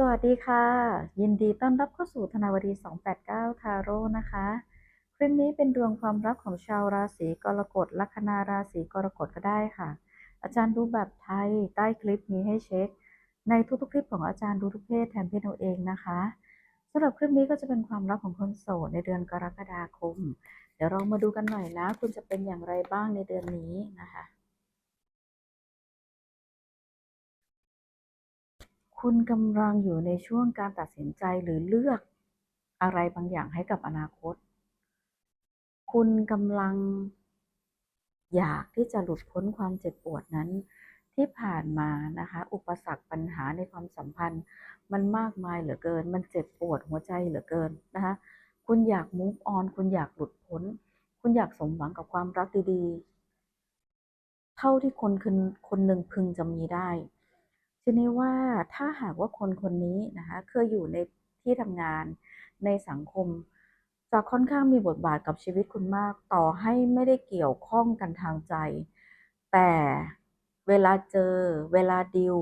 สวัสดีค่ะ ยินดีต้อนรับเข้าสู่ธนาวดี 289 ทาโร่นะคะ คลิปนี้เป็นดวงความรักของชาวราศีกรกฎลัคนาราศีกรกฎก็ได้ค่ะ อาจารย์ดูแบบไทยใต้คลิปนี้ให้เช็ค ในทุกๆคลิปของอาจารย์ดูทุกเพศแทนเพศตัวเองนะคะสำหรับคลิปนี้ก็จะเป็นความรักของคนโสดในเดือนกรกฎาคม เดี๋ยวเรามาดูกันหน่อยนะ คุณจะเป็นอย่างไรบ้างในเดือนนี้นะคะ คุณกำลังอยู่ในช่วงการตัดสินใจหรือเลือกอะไรบางอย่างให้กับอนาคต คุณกำลังอยากที่จะหลุดพ้นความเจ็บปวดนั้น ที่ผ่านมานะคะ อุปสรรคปัญหาในความสัมพันธ์ มันมากมายเหลือเกิน มันเจ็บปวดหัวใจเหลือเกินนะคะ คุณอยาก move on คุณอยากหลุดพ้น คุณอยากสมหวังกับความรักดีๆ เท่าที่คนคนคนหนึ่งพึงจะมีได้ ทีนี้ว่าถ้าหากว่าคนคนนี้นะคะเคยอยู่ในที่ทำงานในสังคมจะค่อนข้างมีบทบาทกับชีวิตคุณมาก ต่อให้ไม่ได้เกี่ยวข้องกันทางใจ แต่เวลาเจอ เวลาดิว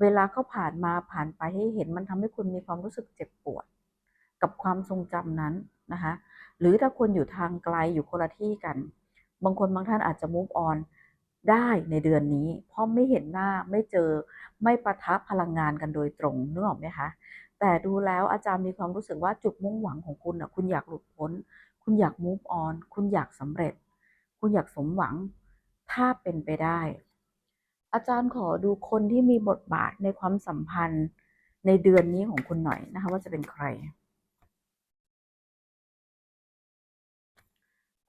เวลาเขาผ่านมาผ่านไปให้เห็นมันทำให้คุณมีความรู้สึกเจ็บปวด กับความทรงจำนั้นนะคะ หรือถ้าคุณอยู่ทางไกลอยู่คนละที่กัน บางคนบางท่านอาจจะ move on ได้ในเดือนนี้ เพราะไม่เห็นหน้าไม่เจอไม่ประทะพลังงานกันโดยตรงนึกออกไหมคะแต่ดูแล้วอาจารย์มีความรู้สึกว่าจุดมุ่งหวังของคุณอะคุณอยากหลุดพ้น คุณอยาก move on คุณอยากสำเร็จ คุณอยากสมหวัง ถ้าเป็นไปได้ อาจารย์ขอดูคนที่มีบทบาทในความสัมพันธ์ในเดือนนี้ของคุณหน่อยนะคะ ว่าจะเป็นใคร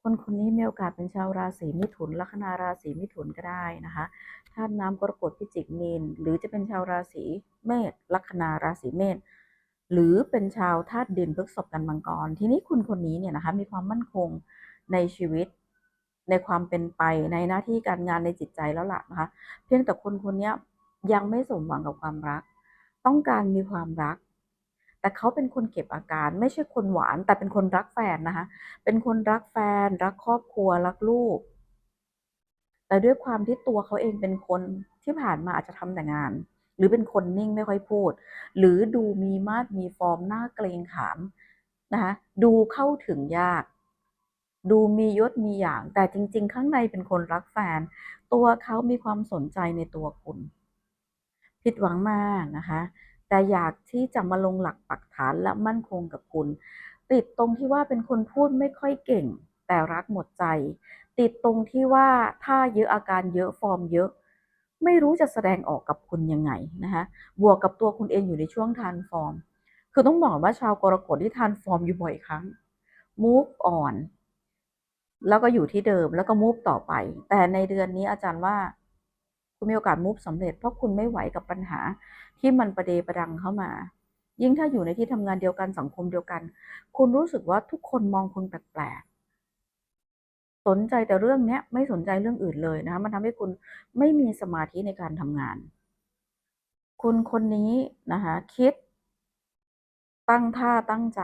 คนคนนี้มีโอกาสเป็นชาวราศีมิถุนลัคนาราศีมิถุนก็ได้นะคะธาตุน้ำกรกฎพิจิกมีน หรือจะเป็นชาวราศีเมษลัคนาราศีเมษหรือเป็นชาวธาตุดินพฤกษภกันมังกร ทีนี้คุณคนนี้เนี่ยนะคะมีความมั่นคงในชีวิตในความเป็นไปในหน้าที่การงานในจิตใจแล้วล่ะนะคะ เพียงแต่คนคนนี้ยังไม่สมหวังกับความรัก ต้องการมีความรัก แต่เขาเป็นคนเก็บอาการ ไม่ใช่คนหวาน แต่เป็นคนรักแฟนนะคะ เป็นคนรักแฟน รักครอบครัว รักลูก แต่ด้วยความที่ตัวเขาเองเป็นคนที่ผ่านมาอาจจะทำแต่งาน หรือเป็นคนนิ่งไม่ค่อยพูด หรือดูมีมาดมีฟอร์มหน้าเกรงขามนะคะดูเข้าถึงยาก ดูมียศมีอย่าง แต่จริง ๆ ข้างในเป็นคนรักแฟน ตัวเขามีความสนใจในตัวคุณ ผิดหวังมากนะคะ แต่อยากที่จะมาลงหลักปักฐานและมั่นคงกับคุณ ติดตรงที่ว่าเป็นคนพูดไม่ค่อยเก่ง แต่รักหมดใจ ติดตรงที่ว่าถ้าเยอะอาการเยอะฟอร์มเยอะ ไม่รู้จะแสดงออกกับคุณยังไงนะคะบวกกับตัวคุณเองอยู่ในช่วงทานฟอร์ม คือต้องบอกว่าชาวกรกฎที่ทานฟอร์มอยู่บ่อยครั้ง move on แล้วก็อยู่ที่เดิมแล้วก็ move ต่อไป แต่ในเดือนนี้อาจารย์ว่า คุณมีโอกาส move สำเร็จเพราะคุณไม่ไหวกับปัญหาที่มันประเดประดังเข้ามา ยิ่งถ้าอยู่ในที่ทำงานเดียวกันสังคมเดียวกัน คุณรู้สึกว่าทุกคนมองคุณแปลกๆสนใจแต่เรื่องเนี้ยไม่สนใจเรื่องอื่นเลยนะคะมันทำให้คุณไม่มีสมาธิในการทำงาน คุณคนนี้นะคะคิด ตั้งท่าตั้งใจ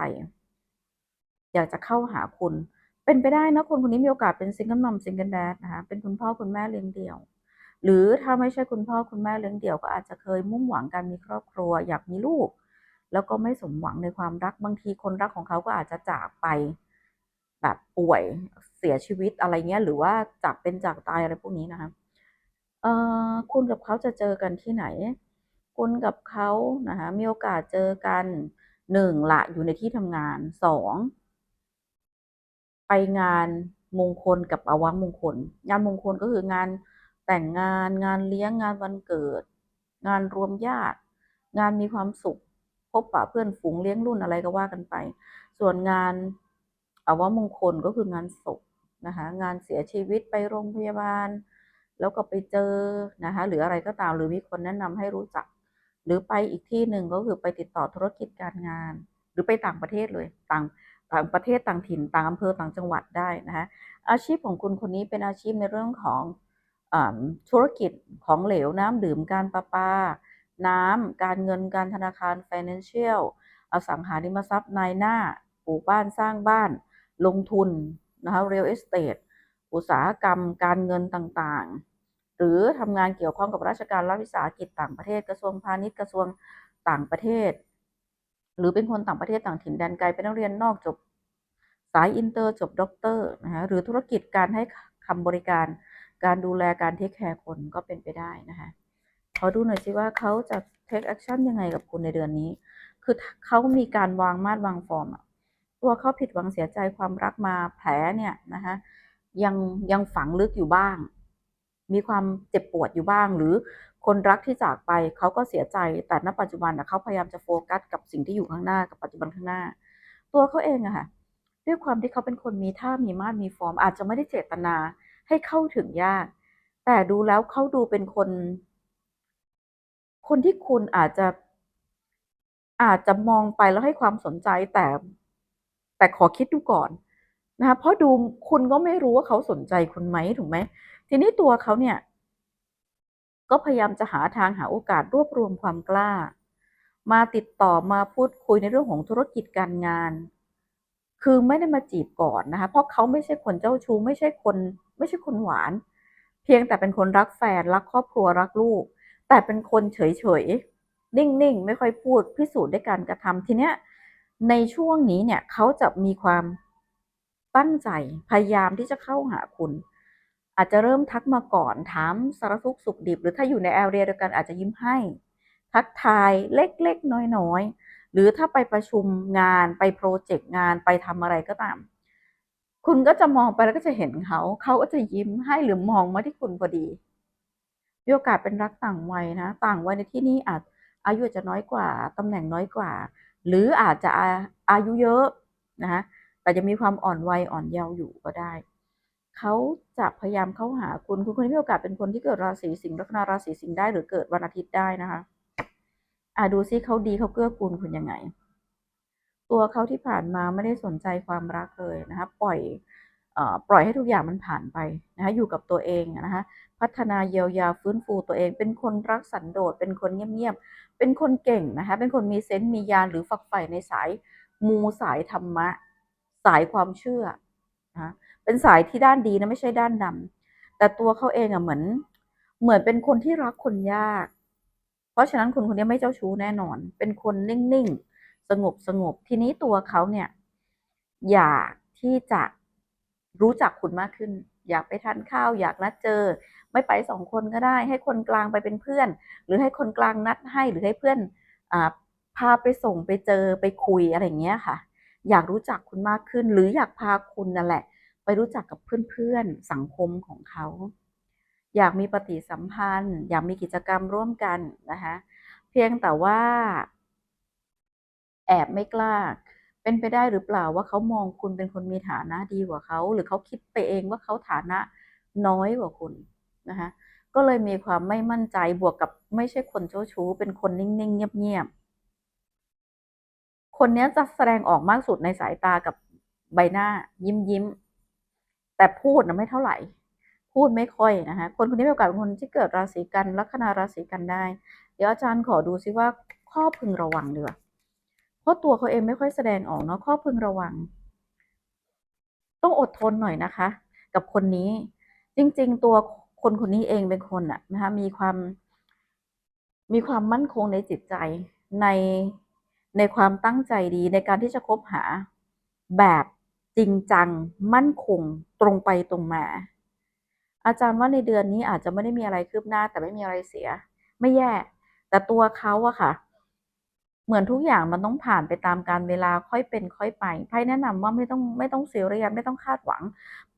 อยากจะเข้าหาคุณเป็นไปได้นะคนคนนี้มีโอกาสเป็นซิงเกิลมัมซิงเกิลแดดนะคะเป็นคุณพ่อคุณแม่เลี้ยงเดี่ยว หรือถ้าไม่ใช่คุณพ่อคุณแม่เลี้ยงเดี่ยวก็อาจจะเคยมุ่งหวังการมีครอบครัว อยากมีลูก แล้วก็ไม่สมหวังในความรักบางทีคนรักของเขาก็อาจจะจากไปแบบป่วยเสียชีวิตอะไรเงี้ยหรือว่าจากเป็นจากตายอะไรพวกนี้นะคะเอ่อคุณกับเขาจะเจอกันที่ไหน คุณกับเขานะคะมีโอกาสเจอกันหนึ่งละอยู่ในที่ทำงานสองไปงานมงคลกับอวังมงคล งานมงคลก็คืองาน แต่งงานงานเลี้ยงงานวันเกิด งานรวมญาติ งานมีความสุข พบปะเพื่อนฝูงเลี้ยงรุ่นอะไรก็ว่ากันไป ส่วนงานอาวมงคลก็คืองานศพนะคะงานเสียชีวิตไปโรงพยาบาล แล้วก็ไปเจอนะคะหรืออะไรก็ตามหรือมีคนแนะนำให้รู้จัก หรือไปอีกที่หนึ่งก็คือไปติดต่อธุรกิจการงาน หรือไปต่างประเทศเลยต่างต่างประเทศต่างถิ่นต่างอำเภอต่างจังหวัดได้นะคะอาชีพของคุณคนนี้เป็นอาชีพในเรื่องของ ธุรกิจของเหลวน้ำดื่มการประปา น้ำการเงินการธนาคาร financial อสังหาริมทรัพย์นายหน้าปลูกบ้านสร้างบ้าน ลงทุนนะคะ real estate อุตสาหกรรมการเงินต่างๆ หรือทำงานเกี่ยวข้องกับราชการรัฐวิสาหกิจต่างประเทศกระทรวงพาณิชย์กระทรวงต่างประเทศ หรือเป็นคนต่างประเทศต่างถิ่นแดนไกลเป็นนักเรียนนอกจบสายอินเตอร์จบด็อกเตอร์นะคะหรือธุรกิจการให้คำบริการ การดูแลการเทคแคร์คนก็เป็นไปได้นะคะขอดูหน่อยสิว่าเขาจะเทคแอคชั่นยังไงกับคุณในเดือนนี้ คือเขามีการวางมาดวางฟอร์มตัวเขาผิดหวังเสียใจความรักมาแผลเนี่ยนะคะยังยังฝังลึกอยู่บ้าง มีความเจ็บปวดอยู่บ้าง หรือคนรักที่จากไปเขาก็เสียใจ แต่ณปัจจุบันเขาพยายามจะโฟกัสกับสิ่งที่อยู่ข้างหน้ากับปัจจุบันข้างหน้า ตัวเขาเองอะค่ะด้วยความที่เขาเป็นคนมีท่ามีมาดมีฟอร์ม อาจจะไม่ได้เจตนา ให้เข้าถึงยาก แต่ดูแล้วเขาดูเป็นคน คนที่คุณอาจจะ อาจจะมองไปแล้วให้ความสนใจแต่ แต่ขอคิดดูก่อนนะคะเพราะดูคุณก็ไม่รู้ว่าเขาสนใจคุณไหมถูกไหมทีนี้ตัวเขาเนี่ย ก็พยายามจะหาทางหาโอกาสรวบรวมความกล้า มาติดต่อมาพูดคุยในเรื่องของธุรกิจการงาน คือไม่ได้มาจีบก่อนนะคะ เพราะเขาไม่ใช่คนเจ้าชู้ไม่ใช่คน ไม่ใช่คนหวาน เพียงแต่เป็นคนรักแฟนรักครอบครัวรักลูก แต่เป็นคนเฉยๆนิ่งๆ ไม่ค่อยพูดพิสูจน์ด้วยการกระทำทีเนี้ยในช่วงนี้เนี่ยเขาจะมีความตั้งใจพยายามที่จะเข้าหาคุณ อาจจะเริ่มทักมาก่อนถามสารทุกสุขดิบ หรือถ้าอยู่ในแอเรียเดียวกันอาจจะยิ้มให้ ทักทายเล็กๆ น้อยๆ หรือถ้าไปประชุมงานไปโปรเจกต์งานไปทำอะไรก็ตาม คุณก็จะมองไปแล้วก็จะเห็นเขา เขาก็จะยิ้มให้หรือมองมาที่คุณพอดีมีโอกาสเป็นรักต่างวัยนะ ต่างวัยในที่นี้อาจอายุจะน้อยกว่าตำแหน่งน้อยกว่า หรืออาจจะอาอายุเยอะนะคะแต่จะมีความอ่อนวัยอ่อนเยาว์อยู่ก็ได้ เขาจะพยายามเข้าหาคุณคุณคนนี้มีโอกาสเป็นคนที่เกิดราศีสิงห์ลัคนาราศีสิงห์ได้หรือเกิดวันอาทิตย์ได้นะคะอ่าดูซิเขาดีเขาเกื้อกูลคุณยังไง ตัวเขาที่ผ่านมาไม่ได้สนใจความรักเลยนะคะปล่อยอปล่อยให้ทุกอย่างมันผ่านไปนะคะอยู่กับตัวเองนะคะพัฒนาเยียวยาฟื้นฟูตัวเอง เป็นคนรักสันโดษเป็นคนเงียบๆเป็นคนเก่งนะคะเป็นคนมีเซนต์มียานหรือฝักใฝ่ในสายมูสายธรรมะ สายความเชื่อนะเป็นสายที่ด้านดีนะไม่ใช่ด้านดำแต่ตัวเขาเองอะเหมือน เหมือนเป็นคนที่รักคนยาก เพราะฉะนั้นคนคนนี้ไม่เจ้าชู้แน่นอน เป็นคนนิ่งๆ สงบสงบทีนี้ตัวเขาเนี่ย อยากที่จะรู้จักคุณมากขึ้น อยากไปทานข้าว อยากนัดเจอ ไม่ไปสองคนก็ได้ ให้คนกลางไปเป็นเพื่อน หรือให้คนกลางนัดให้หรือให้เพื่อนอพาไปส่งไปเจอไปคุยอะไรเงี้ยค่ะ อยากรู้จักคุณมากขึ้น หรืออยากพาคุณนั่นแหละ ไปรู้จักกับเพื่อนๆสังคมของเขาอยากมีปฏิสัมพันธ์ อยากมีกิจกรรมร่วมกันนะคะเพียงแต่ว่า แอบไม่กล้า เป็นไปได้หรือเปล่าว่าเขามองคุณเป็นคนมีฐานะดีกว่าเขา หรือเขาคิดไปเองว่าเขาฐานะน้อยกว่าคุณนะคะก็เลยมีความไม่มั่นใจบวกกับไม่ใช่คนเจ้าชู้ เป็นคนนิ่งๆ เงียบๆ คนนี้จะแสดงออกมากสุดในสายตากับใบหน้า ยิ้มยิ้มๆแต่พูดนะไม่เท่าไหร่ พูดไม่ค่อยนะคะคนคนนี้มีโอกาสเป็นคนที่เกิดราศีกันลัคนาราศีกันได้ เดี๋ยวอาจารย์ขอดูซิว่าข้อพึงระวังดีกว่า เพราะตัวเขาเองไม่ค่อยแสดงออกเนาะข้อพึงระวัง ต้องอดทนหน่อยนะคะ กับคนนี้ จริง ๆ ตัวคนคนนี้เองเป็นคนอะนะคะมีความมีความมั่นคงในจิตใจในในความตั้งใจดีในการที่จะคบหาแบบจริงจัง มั่นคงตรงไปตรงมา อาจารย์ว่าในเดือนนี้อาจจะไม่ได้มีอะไรคืบหน้าแต่ไม่มีอะไรเสีย ไม่แย่ แต่ตัวเขาอะค่ะ เหมือนทุกอย่างมันต้องผ่านไปตามกาลเวลาค่อยเป็นค่อยไปไพ่แนะนำว่าไม่ต้องไม่ต้องซียเรียสไม่ต้องคาดหวัง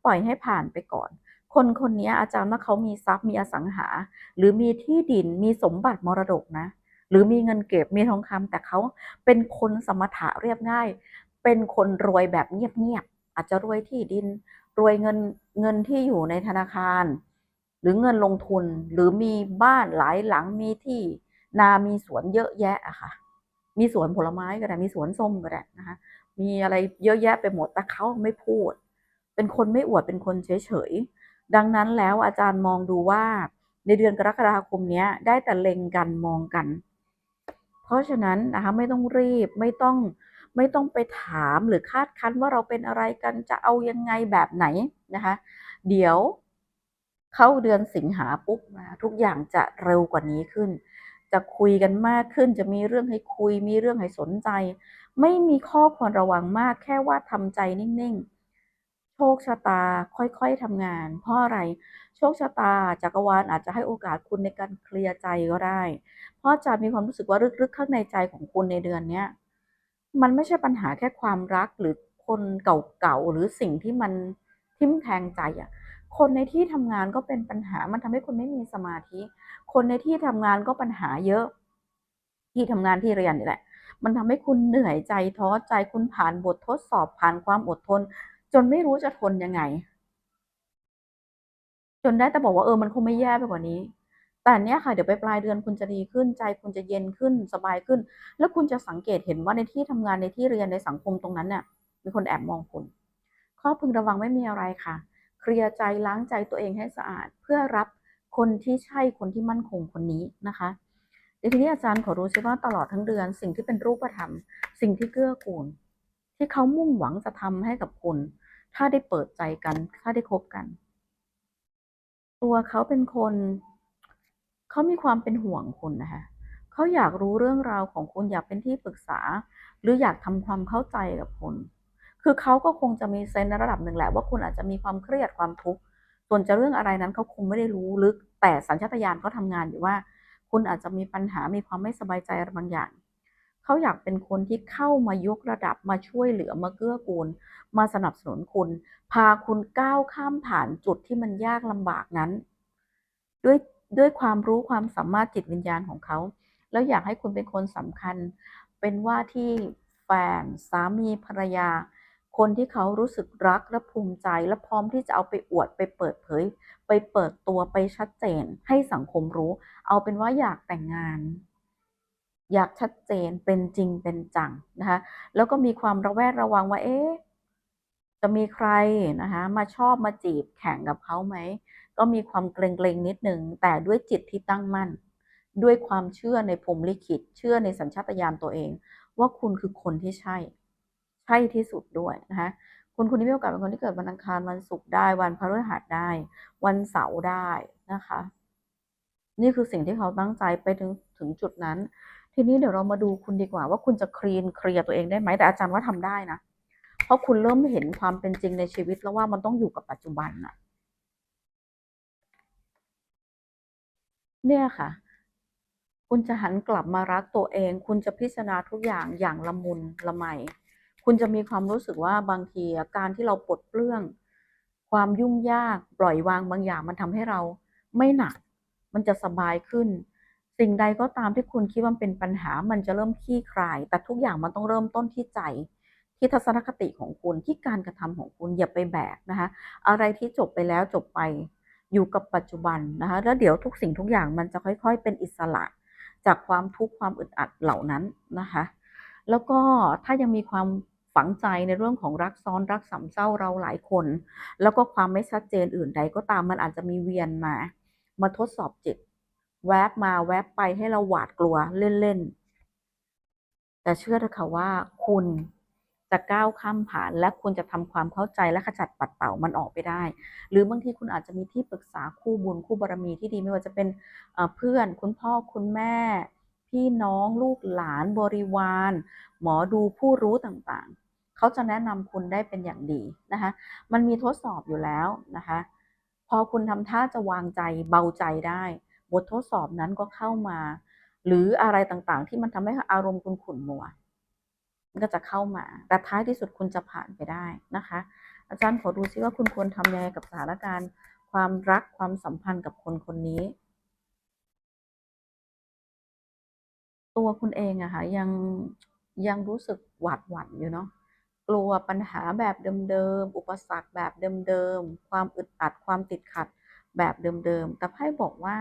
ปล่อยให้ผ่านไปก่อน คนคนนี้อาจารย์ว่าเขามีทรัพย์มีอสังหา หรือมีที่ดินมีสมบัติมรดกนะ หรือมีเงินเก็บมีทองคำแต่เขาเป็นคนสมถะเรียบง่าย เป็นคนรวยแบบเงียบๆอาจจะรวยที่ดิน รวยเงินเงินที่อยู่ในธนาคาร หรือเงินลงทุนหรือมีบ้านหลายหลังมีที่นามีสวนเยอะแยะอะค่ะ มีสวนผลไม้ก็ได้มีสวนส้มก็ได้นะคะมีอะไรเยอะแยะไปหมดแต่เขาไม่พูด เป็นคนไม่อวดเป็นคนเฉยๆดังนั้นแล้วอาจารย์มองดูว่าในเดือนกรกฎาคมนี้ได้แต่เล็งกันมองกัน เพราะฉะนั้นนะคะไม่ต้องรีบไม่ต้องไม่ต้องไปถามหรือคาดคั้นว่าเราเป็นอะไรกันจะเอายังไงแบบไหนนะคะเดี๋ยวเข้าเดือนสิงหาปุ๊บนะทุกอย่างจะเร็วกว่านี้ขึ้น จะคุยกันมากขึ้น จะมีเรื่องให้คุย มีเรื่องให้สนใจ ไม่มีข้อควรระวังมาก แค่ว่าทำใจนิ่งๆ โชคชะตาค่อยๆทำงาน เพราะอะไร?โชคชะตาจักรวาลอาจจะให้โอกาสคุณในการเคลียร์ใจก็ได้ เพราะจารย์มีความรู้สึกว่าลึกๆข้างในใจของคุณในเดือนเนี้ยมันไม่ใช่ปัญหาแค่ความรักหรือคนเก่าๆหรือสิ่งที่มันทิ่มแทงใจอะ คนในที่ทำงานก็เป็นปัญหา มันทำให้คุณไม่มีสมาธิ คนในที่ทำงานก็ปัญหาเยอะ ที่ทำงานที่เรียนนี่แหละ มันทำให้คุณเหนื่อยใจท้อใจคุณผ่านบททดสอบผ่านความอดทน จนไม่รู้จะทนยังไง จนได้แต่บอกว่าเออมันคงไม่แย่ไปกว่านี้ แต่เนี่ยค่ะเดี๋ยวไปปลายเดือนคุณจะดีขึ้นใจคุณจะเย็นขึ้นสบายขึ้น แล้วคุณจะสังเกตเห็นว่าในที่ทำงานในที่เรียนในสังคมตรงนั้นเนี่ยมีคนแอบมองคุณข้อพึงระวังไม่มีอะไรค่ะ เคลียร์ใจล้างใจตัวเองให้สะอาด เพื่อรับคนที่ใช่คนที่มั่นคงคนนี้นะคะเดี๋ยวทีนี้อาจารย์ขอรู้ซิว่าตลอดทั้งเดือน สิ่งที่เป็นรูปธรรม สิ่งที่เกื้อกูล ที่เขามุ่งหวังจะทำให้กับคุณ ถ้าได้เปิดใจกัน ถ้าได้คบกัน ตัวเขาเป็นคน เขามีความเป็นห่วงคุณนะคะเขาอยากรู้เรื่องราวของคุณอยากเป็นที่ปรึกษา หรืออยากทำความเข้าใจกับคุณ คือเขาก็คงจะมีเซนในระดับหนึ่งแหละว่าคุณอาจจะมีความเครียดความทุกข์ส่วนจะเรื่องอะไรนั้นเขาคงไม่ได้รู้ลึก แต่สัญชาตญาณเขาทำงานอยู่ว่า คุณอาจจะมีปัญหามีความไม่สบายใจอะไรบางอย่างเขาอยากเป็นคนที่เข้ามายกระดับมาช่วยเหลือมาเกื้อกูล มาสนับสนุนคุณ พาคุณก้าวข้ามผ่านจุดที่มันยากลำบากนั้น ด้วยด้วยความรู้ความสามารถจิตวิญญาณของเขา แล้วอยากให้คุณเป็นคนสำคัญ เป็นว่าที่แฟนสามีภรรยา คนที่เขารู้สึกรักและภูมิใจและพร้อมที่จะเอาไปอวดไปเปิดเผย ไปเปิดตัวไปชัดเจน ให้สังคมรู้ เอาเป็นว่าอยากแต่งงาน อยากชัดเจนเป็นจริงเป็นจังนะคะแล้วก็มีความระแวดระวังว่าเอ๊ะจะมีใครนะคะมาชอบมาจีบแข่งกับเขาไหม?ก็มีความเกรงๆนิดหนึ่งแต่ด้วยจิตที่ตั้งมั่น ด้วยความเชื่อในพรหมลิขิต เชื่อในสัญชาตญาณตัวเอง ว่าคุณคือคนที่ใช่ ใช่ที่สุดด้วยนะคะคนคนนี้มีโอกาสเป็นคนที่เกิดวันอังคารวันศุกร์ได้วันพฤหัสได้ วันเสาร์ได้นะคะ นี่คือสิ่งที่เขาตั้งใจไปถึงถึงจุดนั้น ทีนี้เดี๋ยวเรามาดูคุณดีกว่า ว่าคุณจะคลีนเคลียร์ตัวเองได้ไหม?แต่อาจารย์ว่าทำได้นะเพราะคุณเริ่มเห็นความเป็นจริงในชีวิตแล้วว่ามันต้องอยู่กับปัจจุบันน่ะ เนี่ยค่ะ คุณจะหันกลับมารักตัวเอง คุณจะพิจารณาทุกอย่างอย่างละมุนละไม คุณจะมีความรู้สึกว่าบางทีการที่เราปลดเปลื้อง ความยุ่งยากปล่อยวางบางอย่างมันทำให้เราไม่หนัก มันจะสบายขึ้น สิ่งใดก็ตามที่คุณคิดว่าเป็นปัญหามันจะเริ่มคลี่คลาย แต่ทุกอย่างมันต้องเริ่มต้นที่ใจ ที่ทัศนคติของคุณที่การกระทำของคุณอย่าไปแบกนะคะอะไรที่จบไปแล้วจบไปอยู่กับปัจจุบันนะคะแล้วเดี๋ยวทุกสิ่งทุกอย่างมันจะค่อย ๆ เป็นอิสระ จากความทุกข์ความอึดอัดเหล่านั้นนะคะ แล้วก็ถ้ายังมีความ ฝังใจในเรื่องของรักซ้อนรักสามเศร้าเราหลายคน แล้วก็ความไม่ชัดเจนอื่นใดก็ตามมันอาจจะมีเวียนมา มาทดสอบจิต แวบมาแวบไปให้เราหวาดกลัวเล่นๆแต่เชื่อเถอะค่ะว่าคุณจะก้าวข้ามผ่าน และคุณจะทำความเข้าใจและขจัดปัดเป่ามันออกไปได้ หรือบางทีคุณอาจจะมีที่ปรึกษาคู่บุญคู่บารมีที่ดีไม่ว่าจะเป็นเอ่อเพื่อนคุณพ่อคุณแม่ พี่น้องลูกหลานบริวาร หมอดูผู้รู้ต่างๆ เขาจะแนะนำคุณได้เป็นอย่างดีนะคะ มันมีทดสอบอยู่แล้วนะคะ พอคุณทำท่าจะวางใจเบาใจได้ บททดสอบนั้นก็เข้ามา หรืออะไรต่างๆ ที่มันทำให้อารมณ์คุณขุ่นมัวมันก็จะเข้ามา แต่ท้ายที่สุดคุณจะผ่านไปได้นะคะ อาจารย์ขอดูซิว่าคุณควรทำยังไงกับสถานการณ์ ความรักความสัมพันธ์กับคนคนนี้?ตัวคุณเองอะค่ะยังยังรู้สึกหวาดหวั่นอยู่เนาะ กลัวปัญหาแบบเดิมๆ อุปสรรคแบบเดิมๆ ความอึดอัด ความติดขัดแบบเดิมๆ แต่ไพ่บอกว่า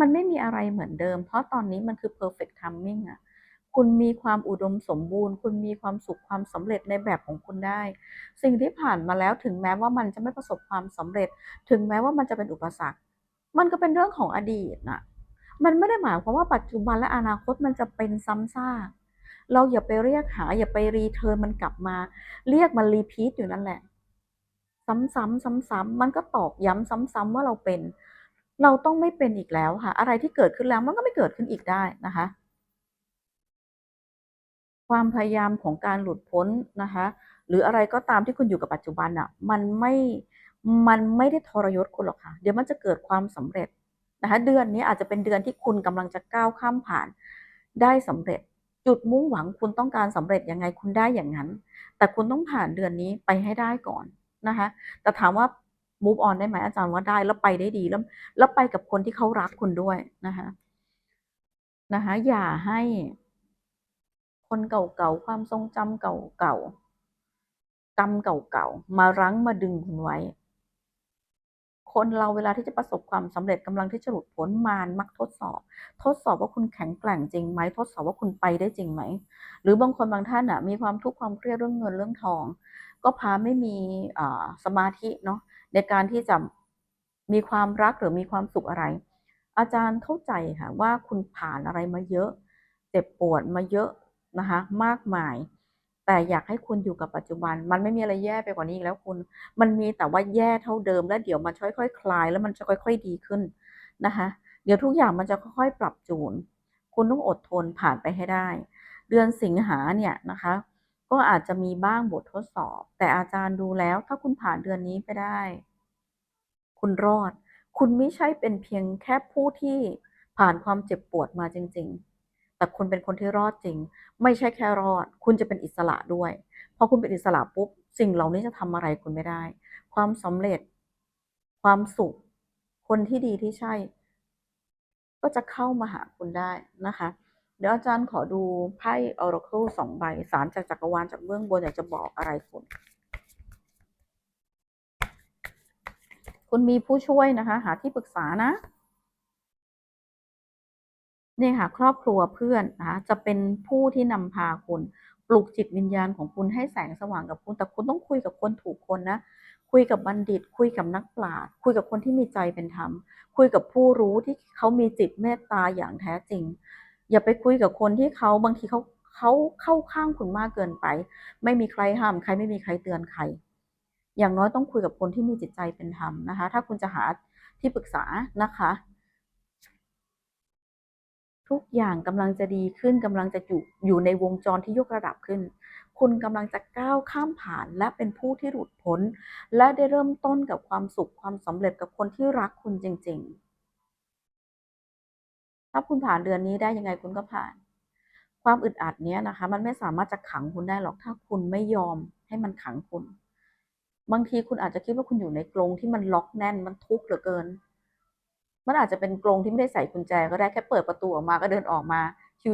มันไม่มีอะไรเหมือนเดิม เพราะตอนนี้มันคือเพอร์เฟกต์ Timing อะคุณมีความอุดมสมบูรณ์ คุณมีความสุขความสำเร็จในแบบของคุณได้ สิ่งที่ผ่านมาแล้วถึงแม้ว่ามันจะไม่ประสบความสำเร็จ ถึงแม้ว่ามันจะเป็นอุปสรรค มันก็เป็นเรื่องของอดีตนะมันไม่ได้หมายความว่าปัจจุบันและอนาคตมันจะเป็นซ้ำซาก เราอย่าไปเรียกหา อย่าไป return มันกลับมา เรียกมัน repeat อยู่นั่นแหละ ซ้ำๆซ้ำๆมันก็ตอกย้ำซ้ำๆว่าเราเป็น เราต้องไม่เป็นอีกแล้วค่ะ อะไรที่เกิดขึ้นแล้วมันก็ไม่เกิดขึ้นอีกได้นะคะ ความพยายามของการหลุดพ้นนะคะ หรืออะไรก็ตามที่คุณอยู่กับปัจจุบันอะ มันไม่มันไม่ได้ทรยศคุณหรอกค่ะ เดี๋ยวมันจะเกิดความสำเร็จนะคะ เดือนนี้อาจจะเป็นเดือนที่คุณกำลังจะก้าวข้ามผ่านได้สำเร็จ จุดมุ่งหวังคุณต้องการสำเร็จยังไงคุณได้อย่างนั้น แต่คุณต้องผ่านเดือนนี้ไปให้ได้ก่อนนะคะ แต่ถามว่า move on ได้ไหมอาจารย์ว่าได้แล้วไปได้ดีแล้วแล้วไปกับคนที่เขารักคุณด้วยนะคะนะคะอย่าให้คนเก่าๆ ความทรงจำเก่าๆ กรรมเก่าๆ มารั้งมาดึงคุณไว้ คนเราเวลาที่จะประสบความสำเร็จกำลังที่จะหลุดพ้นมารมักทดสอบ ทดสอบว่าคุณแข็งแกร่งจริงไหมทดสอบว่าคุณไปได้จริงไหม หรือบางคนบางท่านอะมีความทุกข์ความเครียดเรื่องเงินเรื่องทอง ก็พาไม่มีสมาธิเนาะในการที่จะมีความรักหรือมีความสุขอะไร อาจารย์เข้าใจค่ะว่าคุณผ่านอะไรมาเยอะ เจ็บปวดมาเยอะนะคะมากมาย แต่อยากให้คุณอยู่กับปัจจุบัน มันไม่มีอะไรแย่ไปกว่านี้อีกแล้วคุณ มันมีแต่ว่าแย่เท่าเดิม แล้วเดี๋ยวมันค่อยๆคคลาย แล้วมันจะค่อย ๆ ดีขึ้นนะคะ เดี๋ยวทุกอย่างมันจะค่อยๆ ปรับจูน คุณต้องอดทนผ่านไปให้ได้ เดือนสิงหาเนี่ยนะคะ ก็อาจจะมีบ้างบททดสอบ แต่อาจารย์ดูแล้วถ้าคุณผ่านเดือนนี้ไปได้ คุณรอด คุณไม่ใช่เป็นเพียงแค่ผู้ที่ผ่านความเจ็บปวดมาจริง ๆ แต่คุณเป็นคนที่รอดจริง ไม่ใช่แค่รอด คุณจะเป็นอิสระด้วยพอคุณเป็นอิสระปุ๊บสิ่งเหล่านี้จะทำอะไรคุณไม่ได้ ความสำเร็จ ความสุข คนที่ดีที่ใช่ ก็จะเข้ามาหาคุณได้นะคะ เดี๋ยวอาจารย์ขอดูไพ่ออร์เคิลสองใบ สารจากจักรวาลจากเบื้องบนอยากจะบอกอะไรคุณคุณมีผู้ช่วยนะคะ หาที่ปรึกษานะ นี่ค่ะครอบครัวเพื่อนนะคะจะเป็นผู้ที่นำพาคุณ ปลุกจิตวิญญาณของคุณให้แสงสว่างกับคุณ แต่คุณต้องคุยกับคนถูกคนนะคุยกับบัณฑิต คุยกับนักปราชญ์คุยกับคนที่มีใจเป็นธรรม คุยกับผู้รู้ที่เขามีจิตเมตตาอย่างแท้จริง อย่าไปคุยกับคนที่เขาบางทีเขาเขาเข้าข้างคุณมากเกินไป ไม่มีใครห้ามใครไม่มีใครเตือนใคร อย่างน้อยต้องคุยกับคนที่มีจิตใจเป็นธรรมนะคะ ถ้าคุณจะหาที่ปรึกษานะคะ ทุกอย่างกำลังจะดีขึ้นกำลังจะอยู่อยู่ในวงจรที่ยกระดับขึ้น คุณกำลังจะก้าวข้ามผ่านและเป็นผู้ที่หลุดพ้น และได้เริ่มต้นกับความสุขความสำเร็จกับคนที่รักคุณจริง ๆ ถ้าคุณผ่านเดือนนี้ได้ยังไงคุณก็ผ่าน ความอึดอัดเนี้ยนะคะ มันไม่สามารถจะขังคุณได้หรอกถ้าคุณไม่ยอมให้มันขังคุณ บางทีคุณอาจจะคิดว่าคุณอยู่ในกรงที่มันล็อกแน่นมันทุกข์เหลือเกิน มันอาจจะเป็นกรงที่ไม่ได้ใส่กุญแจก็ได้แค่เปิดประตูออกมาก็เดินออกมา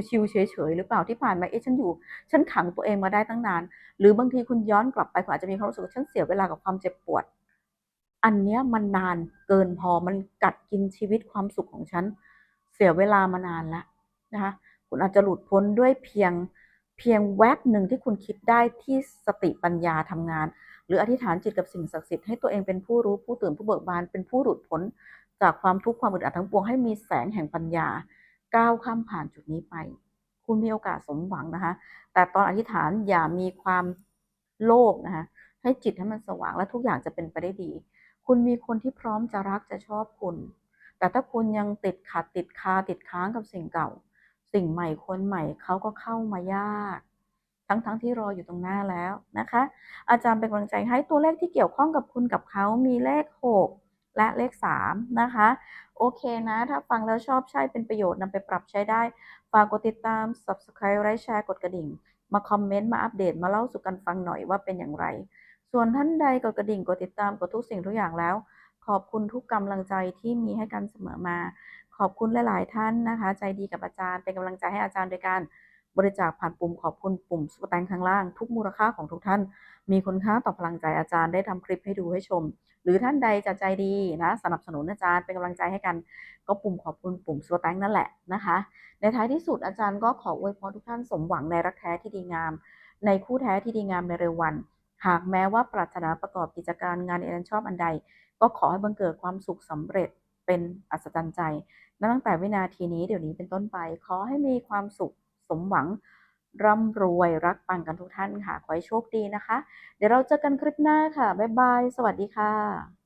ชิวๆเฉยๆหรือเปล่าที่ผ่านมาเอ๊ะฉันอยู่ ฉันขังตัวเองมาได้ตั้งนาน หรือบางทีคุณย้อนกลับไปคุณอาจจะมีความรู้สึกว่าฉันเสียเวลากับความเจ็บปวด อันเนี้ยมันนานเกินพอมันกัดกินชีวิตความสุขของฉัน เสียเวลามานานแล้วนะคะคุณอาจจะหลุดพ้นด้วยเพียงเพียงแวบหนึ่งที่คุณคิดได้ที่สติปัญญาทำงาน หรืออธิษฐานจิตกับสิ่งศักดิ์สิทธิ์ให้ตัวเองเป็นผู้รู้ผู้ตื่นผู้เบิกบานเป็นผู้หลุดพ้น จากความทุกข์ความอึดอัดทั้งปวงให้มีแสงแห่งปัญญาก้าวข้ามผ่านจุดนี้ไป คุณมีโอกาสสมหวังนะคะ แต่ตอนอธิษฐานอย่ามีความโลภนะคะให้จิตให้มันสว่างและทุกอย่างจะเป็นไปได้ดี คุณมีคนที่พร้อมจะรักจะชอบคุณ แต่ถ้าคุณยังติดขัดติดคาติดค้างกับสิ่งเก่า สิ่งใหม่คนใหม่เขาก็เข้ามายาก ทั้งๆทที่รออยู่ตรงหน้าแล้วนะคะ อาจารย์เป็นกำลังใจให้ตัวเลขที่เกี่ยวข้องกับคุณกับเขามีเลข6 และเลข 3 นะคะ โอเคนะ ถ้าฟังแล้วชอบใช้เป็นประโยชน์นำไปปรับใช้ได้ ฝากกดติดตาม subscribe ไลค์แชร์กดกระดิ่ง มาคอมเมนต์ มาอัปเดตมาเล่าสู่กันฟังหน่อยว่าเป็นอย่างไร ส่วนท่านใดกดกระดิ่งกดติดตามกดทุกสิ่งทุกอย่างแล้ว ขอบคุณทุกกำลังใจที่มีให้กันเสมอมา ขอบคุณหลาย ๆ ท่านนะคะ ใจดีกับอาจารย์เป็นกำลังใจให้อาจารย์โดยการ บริจาคผ่านปุ่มขอบคุณปุ่มสแตงข้างล่าง ทุกมูลค่าของทุกท่าน มีคุณค่าต่อพลังใจอาจารย์ได้ทำคลิปให้ดูให้ชม หรือท่านใดจะใจดีนะสนับสนุนอาจารย์เป็นกำลังใจให้กัน ก็ปุ่มขอบคุณปุ่มสวตังนั่นแหละนะคะ ในท้ายที่สุดอาจารย์ก็ขออวยพรทุกท่านสมหวังในรักแท้ที่ดีงาม ในคู่แท้ที่ดีงามในเร็ววัน หากแม้ว่าปรารถนาประกอบกิจการงานเอรันชอบอันใด ก็ขอให้บังเกิดความสุขสำเร็จเป็นอัศจรรย์ใจนับตั้งแต่วินาทีนี้เดี๋ยวนี้เป็นต้นไป ขอให้มีความสุข มหวังร่ำรวยรักปังกันทุกท่านค่ะ ขอให้โชคดีนะคะ เดี๋ยวเราเจอกันคลิปหน้าค่ะ บ๊ายบาย สวัสดีค่ะ